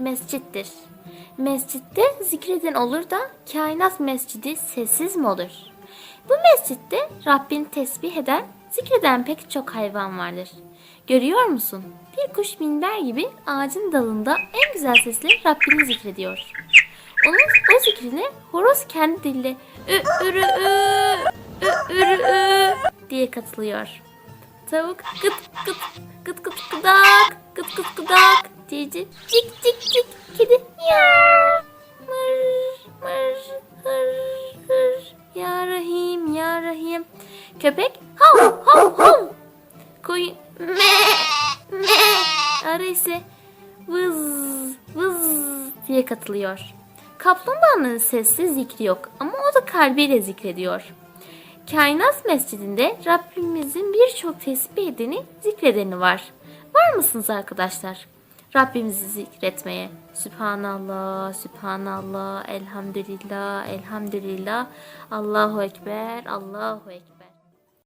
mescittir. Mescitte zikreden olur da kainat mescidi sessiz mi olur? Bu mescitte Rabbini tesbih eden, zikreden pek çok hayvan vardır. Görüyor musun? Bir kuş minber gibi ağacın dalında en güzel sesle Rabbini zikrediyor. Onun o zikrine horoz kendi diliyle ü ürü ü ü ürü ü diye katılıyor. Tavuk gıt gıt cici cik cik cik kedi miyav mır mır hır hır ya rahim ya rahim köpek hav hav hav koyun me me arı ise vız vız diye katılıyor. Kaplumbağanın sessiz zikri yok ama o da kalbiyle zikrediyor. Kainat mescidinde Rabbimizin birçok tesbih edeni, zikredeni var. Var mısınız arkadaşlar? Rabbimizi zikretmeye. Sübhanallah, Sübhanallah, Elhamdülillah, Elhamdülillah, Allahu Ekber, Allahu Ekber.